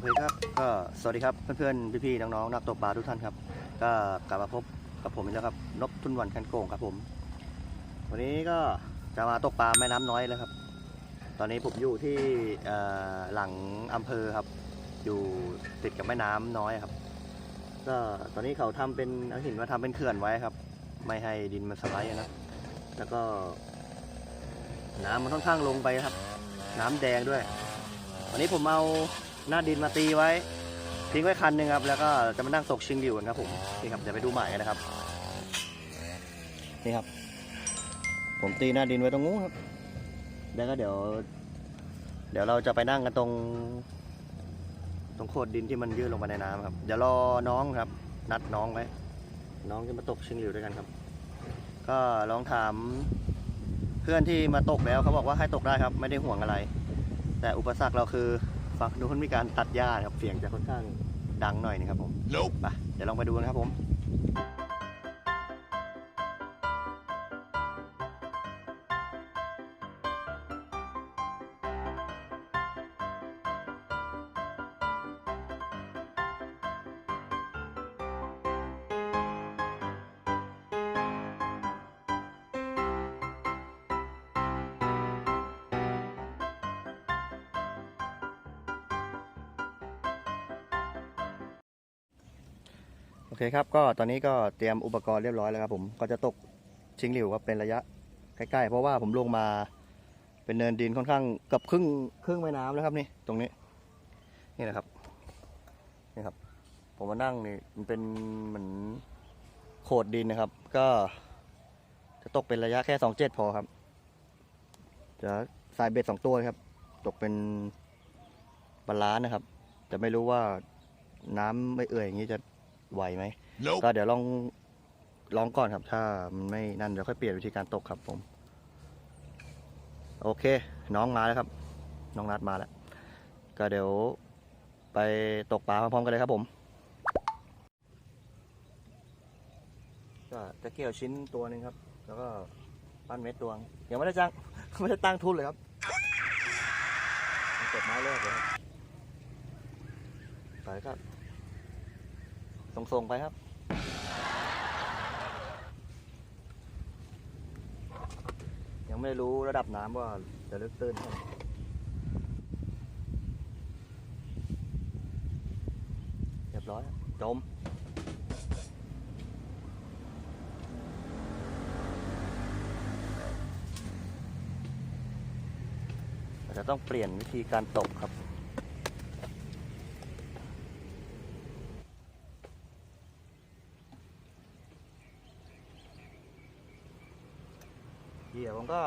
เคครับก็สวัสดีครับเพื่อนๆพี่ๆน้องๆนักตกปลาทุกท่านครับ ก็กลับมาพบกับผมอีกแล้วครับนบทุนวันคันโกงครับผม วันนี้ก็จะมาตกปลาแม่น้ำน้อยแล้วครับ ตอนนี้ผมอยู่ที่หลังอำเภอครับ อยู่ติดกับแม่น้ำน้อยครับ ก็ตอนนี้เขาทำเป็นเอาหินมาทำเป็นเขื่อนไว้ครับ ไม่ให้ดินมันสไลด์นะแล้วก็ น้ำมันค่อนข้างลงไปครับ น้ำแดงด้วยวันนี้ผมเอา หน้าดินมาตีไว้ ทิ้งไว้คันหนึ่งครับ แล้วก็จะมานั่งตกชิงดิวกันครับผมนี่ครับเดี๋ยวไปดูใหม่กันนะครับ นี่ครับ ผมตีหน้าดินไว้ตรงนู้นครับ แล้วก็เดี๋ยว เดี๋ยวเราจะไปนั่งกันตรง ตรงโขดดินที่มันยื่นลงไปในน้ำครับ เดี๋ยวรอน้องครับ นัดน้องไว้ น้องจะมาตกชิงดิวด้วยกันครับ ก็ลองถาม เพื่อนที่มาตกแล้วเขาบอกว่าให้ตกได้ครับ ไม่ได้ห่วงอะไร แต่อุปสรรคเราคือ ฝั่งนู้นมีการตัดหญ้าครับเสียงจะค่อนข้างดังหน่อยนึงครับผม Nope. ไปเดี๋ยวลองไปดูกันครับผม เคครับก็ตอนนี้ก็เตรียมอุปกรณ์เรียบร้อยแล้วครับผมก็จะตกชิงหลิวครับเป็นระยะใกล้ๆ เพราะว่าผมลงมาเป็นเนินดินค่อนข้างเกับครึ่งครึ่งแม่น้ำแล้วครับนี่ตรงนี้นี่นะครับนี่ครับ ผมมานั่งนี่มันเป็นเหมือนโขดดินนะครับ ก็จะตกเป็นระยะแค่สองเจ็ดพอครับจะสายเบ็ดสองตัวครับ ตกเป็นบาลานนะครับ แต่ไม่รู้ว่าน้ำไม่เอื่อยอย่างนี้จะ ไหวไหม Nope. ก็เดี๋ยวลองลองก่อนครับ ถ้ามันไม่นั่นเดี๋ยวค่อยเปลี่ยนวิธีการตกครับผม โอเค น้องมาแล้วครับ น้องนัดมาแล้ว ก็เดี๋ยวไปตกปลาพร้อมๆกันเลยครับผมก็จะเกี่ยวชิ้นตัวหนึ่งครับ แล้วก็ปั้นเม็ดตวงยังไม่ได้จ้างไม่ได้ตั้งทุนเลยครับเก็บไม้แรกเลยครับไปครับ ส่งๆไปครับ ยังไม่รู้ระดับน้ำว่าจะลึกตื้นเท่าไหร่เรียบร้อยจมจะต้องเปลี่ยนวิธีการตกครับ เดี๋ยว ผมก็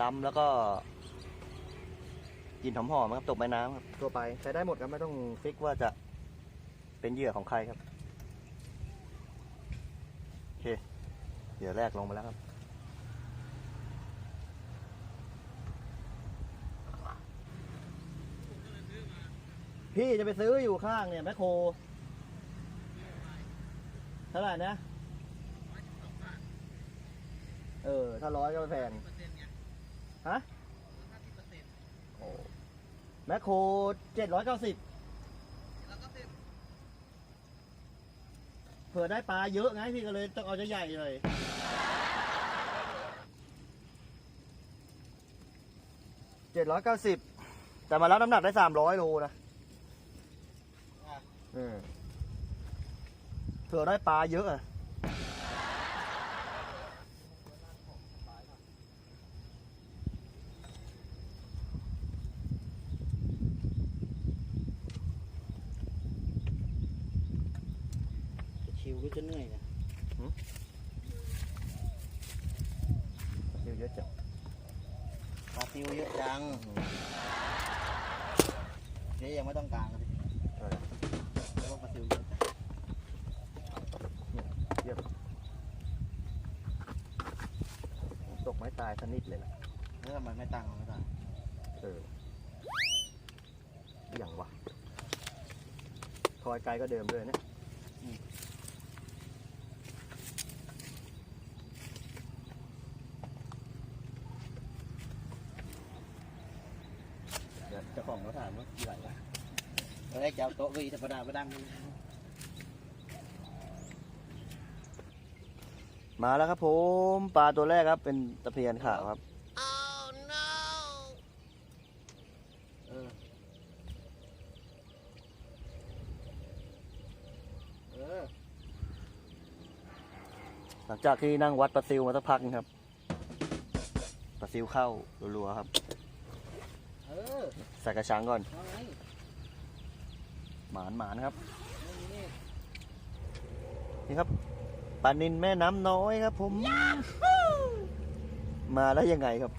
ล้ำแล้วก็กินหอมๆครับตกใบน้ำครับทั่วไปใช้ได้หมดครับไม่ต้องฟิกว่าจะเป็นเหยื่อของใครครับโอเคเหยื่อแรกลงไปแล้วครับพี่จะไปซื้ออยู่ข้างเนี่ยแมคโครเท่าไหร่นะ เออ ถ้าร้อยก็แพง ฮะโอ้แมคโครเจ็ดร้อยเก้าสิบเผื่อได้ปลาเยอะไงพี่ก็เลยต้องเอาจะใหญ่เลยเจ็ดร้อยเก้าสิบแต่มารับน้ำหนักได้สามร้อยโลนะเออเผื่อได้ปลาเยอะอะ ชิวก็จะเหนื่อยนะเยอะจังปลาซิวเยอะจังนี่ยังไม่ต้องกลางเลยเพราะว่าปลาซิวเยอะตกไม้ตายสนิทเลยล่ะแล้วทำไมไม่ตั้งไม่ตั้งเอออย่างวะคอยไกลก็เดิมเลยเนี่ยเดี๋ยวจะ ของเขาถามว่ากี่ไหลวะ เราได้เจ้าโต๊ะวีธรรมดาไม่ดังมาแล้วครับผมปลาตัวแรกครับเป็นตะเพียนขาวครับ เออ เออ หลังจากที่นั่งวัดปลาซิวมาสักพักนึงครับปลาซิวเข้ารัวๆครับ เออใส่กระชังก่อน เอาไง หมานหมานครับนี่นี่ครับปลานินแม่น้ำน้อยครับ ผม มาแล้วยังไงครับ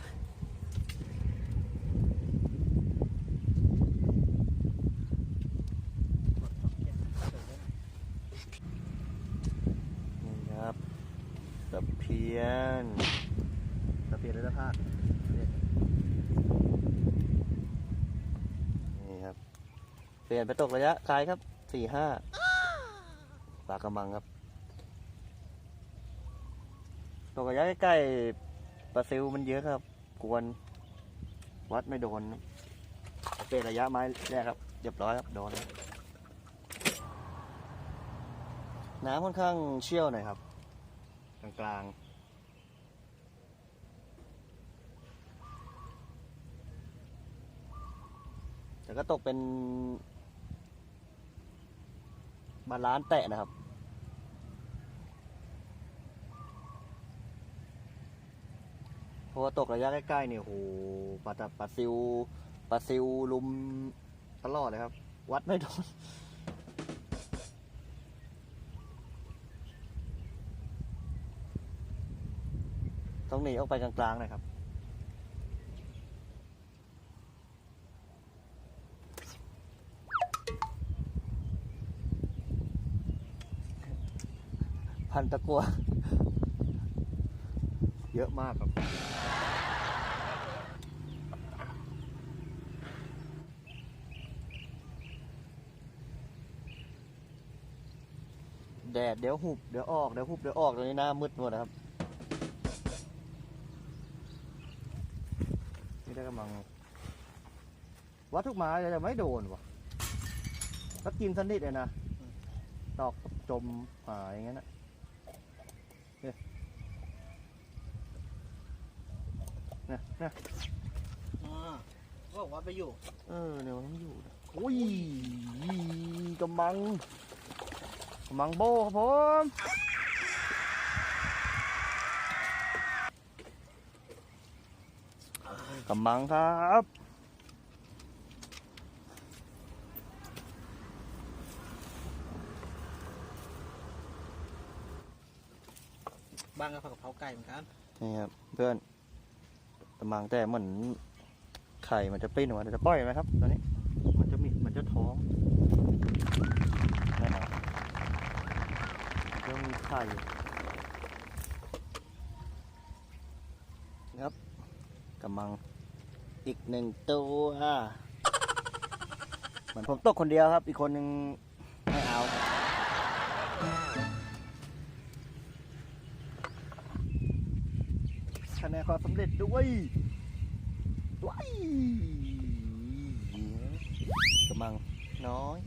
นี่ครับตะเพียนตะเพียนและตะภาคนี่ครับ เปลี่ยนไปตกระยะไกลครับสี่ห้าปากระมังครับ ตกระยะใกล้ๆปลาซิวมันเยอะครับ กวน วัดไม่โดนเปลี่ยนระยะไม้แรกครับเรียบร้อยครับโดนน้ำค่อนข้างเชี่ยวหน่อยครับ กลางๆแต่ก็ตกเป็น บาลานซ์แตะนะครับ เพราะว่าตกระยะใกล้ๆเนี่ยโหปลาตะปลาซิวปลาซิวลุมตลอดเลยครับ วัดไม่โดนต้องหนีออกไปกลางๆหน่อยครับ ตะกัว เยอะมากครับ แดดเดี๋ยวหุบเดี๋ยวออก เดี๋ยวหุบเดี๋ยวออกตรงนี้หน้ามืดหมดนะครับ นี่ได้กำลัง วัดทุกไม้แต่ไม่โดนวะแล้วกินสนิทเลยนะตอกจมหายอย่างนั้นนะเนี่นี่ยเนี่ยอ่าก็บอกว่าไปอยู่เออเดี๋ยวมันอยู่นะโอ้ยกำมังกำมังโบครับผมกำมังครับ บ้างกับผักกะเพราไก่เหมือนกันนี่ครับเพื่อนกำมังแต่เหมือนไข่มันจะปิ้นออกมาแต่จะปล่อยไหมครับตอนนี้ มันจะมีมันจะท้องนะครับมันจะมีไข่นะครับกำมังอีกหนึ่งตัวเหมือนผมตกคนเดียวครับ อีกคนหนึ่ง แนนความสำเร็จด้วยด้วยกำลังน้อย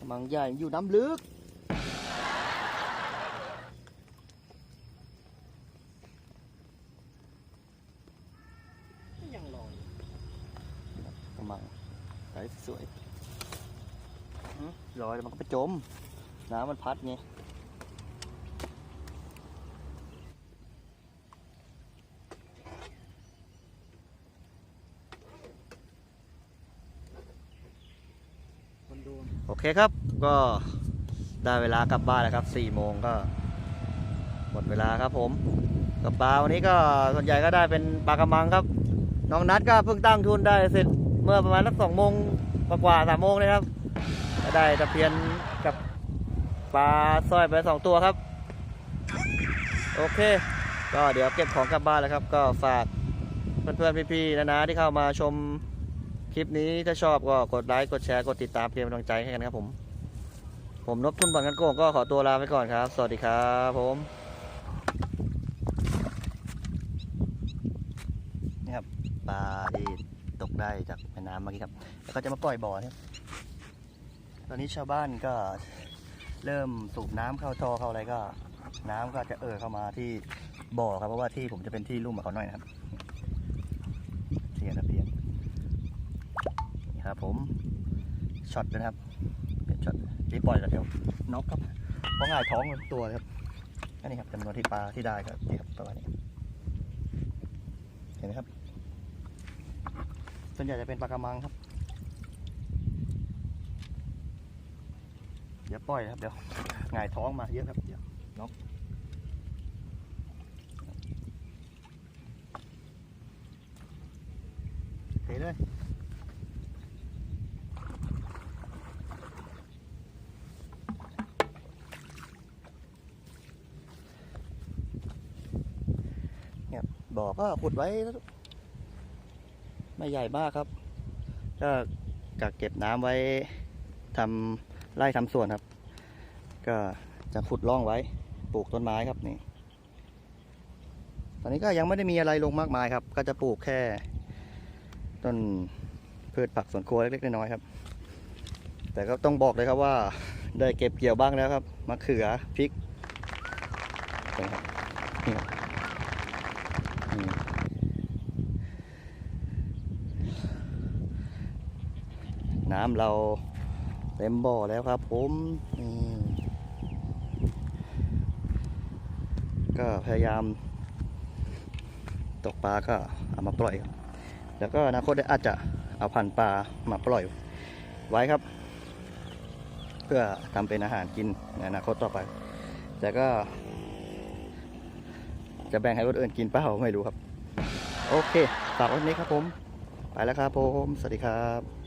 กำลังใหญ่อยู่น้ำลึก ยังลอย กำลังใสสวยลอยแล้วมันก็ไปจม น้ำมันพัดไงคนดูโอเคครับก็ได้เวลากลับบ้านแล้วครับ4โมงก็หมดเวลาครับผมกับปลาวันนี้ก็ส่วนใหญ่ก็ได้เป็นปลากระมังครับ น้องนัดก็เพิ่งตั้งทุนได้เสร็จ มื่อประมาณสักสองโมงกว่าสามโมงเลยครับได้ตะเพียนกับปลาสร้อยไปสองตัวครับ โอเค ก็เดี๋ยวเก็บของกลับบ้านแล้วครับ ก็ฝากเพื่อนๆพี่ๆนะนะที่เข้ามาชมคลิปนี้ถ้าชอบก็กดไลค์กดแชร์กดติดตามเป็นกำลังใจให้กันครับผม ผมนพทุนบังกันโกงก็ขอตัวลาไปก่อนครับ สวัสดีครับผมนี่ครับปลา ได้จากแม่น้ำเมื่อกี้ครับ แล้วก็จะมาปล่อยบ่อนะครับ ตอนนี้ชาวบ้านก็เริ่มสูบน้ำเข้าท่อเข้าอะไรก็ น้ำก็จะเอ่อเข้ามาที่บ่อครับเพราะว่าที่ผมจะเป็นที่ลุ่มกับเขาหน่อยนะครับเทียนระเบียงนี่ครับ ผมช็อตเลยนะครับเป็นช็อตที่ปล่อยแล้วเดี๋ยวน็อกครับเพราะง่ายท้องตัวครับอันนี้ครับจำนวนที่ปลาที่ได้ครับนี่ครับประมาณนี้เห็นไหมครับ ส่วนใหญ่จะเป็นปลากระมังครับ เดี๋ยวปล่อยนะครับ เดี๋ยวหงายท้องมาเยอะครับเดี๋ยวน็อกเทเลยเนี่ยบ่อก็ขุดไว้ ไม่ใหญ่มากครับ ก็กักเก็บน้ำไว้ทำไร่ทำสวนครับ ก็จะขุดร่องไว้ปลูกต้นไม้ครับนี่ ตอนนี้ก็ยังไม่ได้มีอะไรลงมากมายครับ ก็จะปลูกแค่ ต้นพืชผักสวนครัวเล็กๆน้อยๆครับ แต่ก็ต้องบอกเลยครับว่าได้เก็บเกี่ยวบ้างแล้วครับมะเขือพริกนี่ครับนี่ครับนี่ น้ำเราเต็มบ่อแล้วครับผมก็พยายาม ตกปลาก็เอามาปล่อย แล้วก็อนาคตอาจจะเอาพันปลามาปล่อยไว้ครับ เพื่อทำเป็นอาหารกินในอนาคตต่อไป แต่ก็ จะแบ่งให้คนอื่นกินเปล่าไม่รู้ครับ โอเคฝากไว้นี้ครับผม ไปแล้วครับผม สวัสดีครับ